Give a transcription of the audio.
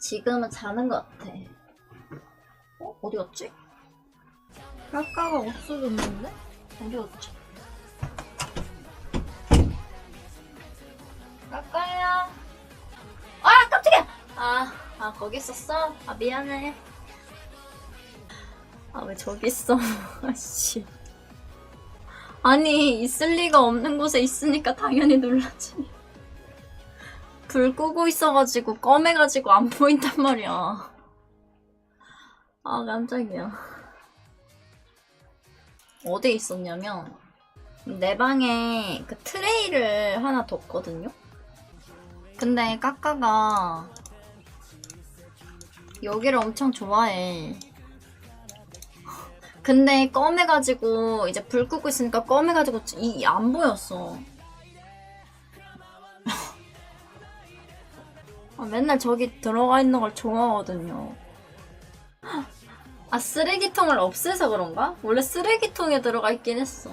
지금은 자는 것 같아. 어? 어디 갔지? 까까가 없어졌는데? 어디 갔지? 까까야. 아, 깜짝이야! 아, 아, 거기 있었어? 아, 미안해. 아, 왜 저기 있어? 아씨. 아니, 있을 리가 없는 곳에 있으니까 당연히 놀라지. 불 끄고 있어가지고, 검해가지고 안 보인단 말이야. 아, 깜짝이야. 어디에 있었냐면, 내 방에 그 트레이를 하나 뒀거든요? 근데 까까가 여기를 엄청 좋아해. 근데 검해가지고 이제 불 끄고 있으니까 검해가지고 이 안 보였어. 아, 맨날 저기 들어가 있는 걸 좋아하거든요. 아 쓰레기통을 없애서 그런가? 원래 쓰레기통에 들어가 있긴 했어.